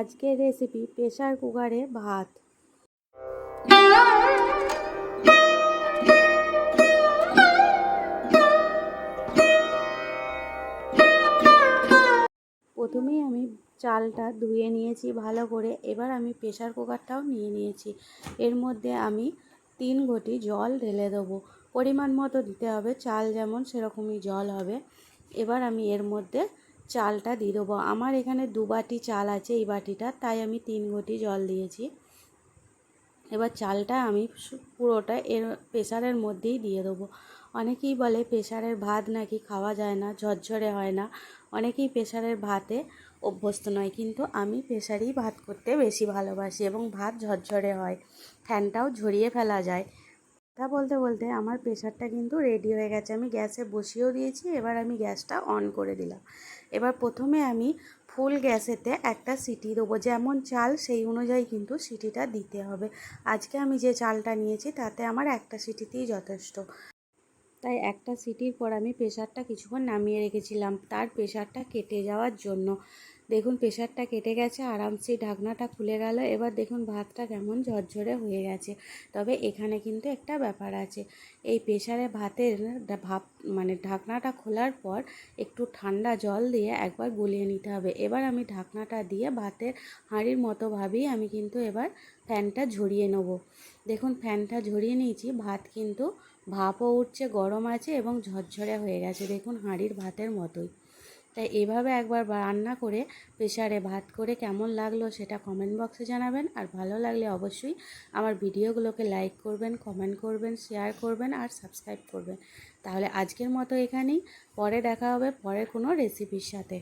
আজকের recipe pressure কুকারে ভাত। প্রথমেই আমি চালটা ধুয়ে নিয়েছি ভালো করে। এবার আমি প্রেশার কুকারটাও নিয়ে নিয়েছি। এর মধ্যে আমি তিন ঘটি জল ঢেলে দেবো। পরিমাণ মতো দিতে হবে, চাল যেমন সেরকমই জল হবে। এবার আমি এর মধ্যে চালটা দিয়ে দেবো। আমার এখানে দু বাটি চাল আছে এই বাটিটা, তাই আমি তিন ঘটি জল দিয়েছি। এবার চালটা আমি পুরোটা এর প্রেসারের মধ্যেই দিয়ে দেবো। অনেকেই বলে প্রেসারের ভাত নাকি খাওয়া যায় না, ঝরঝরে হয় না। অনেকেই প্রেসারের ভাতে অভ্যস্ত নয়, কিন্তু আমি প্রেসারেই ভাত করতে বেশি ভালোবাসি এবং ভাত ঝরঝরে হয়। ফ্যানটাও ঝরিয়ে ফেলা যায়। কথা বলতে বলতে আমার প্রেশারটা কিন্তু রেডি হয়ে গেছে। আমি গ্যাসে বসিয়েও দিয়েছি, এবার আমি গ্যাসটা অন করে দিলাম। এবার প্রথমে আমি ফুল গ্যাসেতে একটা সিটি দেবো। যেমন চাল, সেই অনুযায়ী কিন্তু সিটিটা দিতে হবে। আজকে আমি যে চালটা নিয়েছি, তাতে আমার একটা সিটিতেই যথেষ্ট। তাই একটা সিটির পর আমি প্রেশারটা কিছুক্ষণ নামিয়ে রেখেছিলাম। তার প্রেশারটা কেটে যাওয়ার জন্য। দেখুন প্রেশারটা কেটে গেছে, আরামসে ঢাকনাটা খুলে গেল। এবার দেখুন ভাতটা কেমন ঝরঝরে হয়ে গেছে। তবে এখানে কিন্তু একটা ব্যাপার আছে। এই প্রেশারে ভাতের ভাপ মানে ঢাকনাটা খোলার পর একটু ঠান্ডা জল দিয়ে একবার গলিয়ে নিতে হবে। এবার আমি ঢাকনাটা দিয়ে ভাতের হাঁড়ির মতোভাবেই আমি কিন্তু এবার ফ্যানটা ঝরিয়ে নেব। দেখুন ফ্যানটা ঝরিয়ে নিয়েছি, ভাত কিন্তু ভাপও উঠছে, গরম আছে এবং ঝরঝরে হয়ে গেছে। দেখুন হাঁড়ির ভাতের মতোই। তাই এভাবে একবার রান্না করে প্রেশারে ভাত করে কেমন লাগল সেটা কমেন্ট বক্সে জানাবেন। আর ভালো লাগলে অবশ্যই আমার ভিডিওগুলোকে লাইক করবেন কমেন্ট করবেন শেয়ার করবেন আর সাবস্ক্রাইব করবেন। তাহলে আজকের মতো এখানেই। পরে দেখা হবে পরের কোনো রেসিপির সাথে।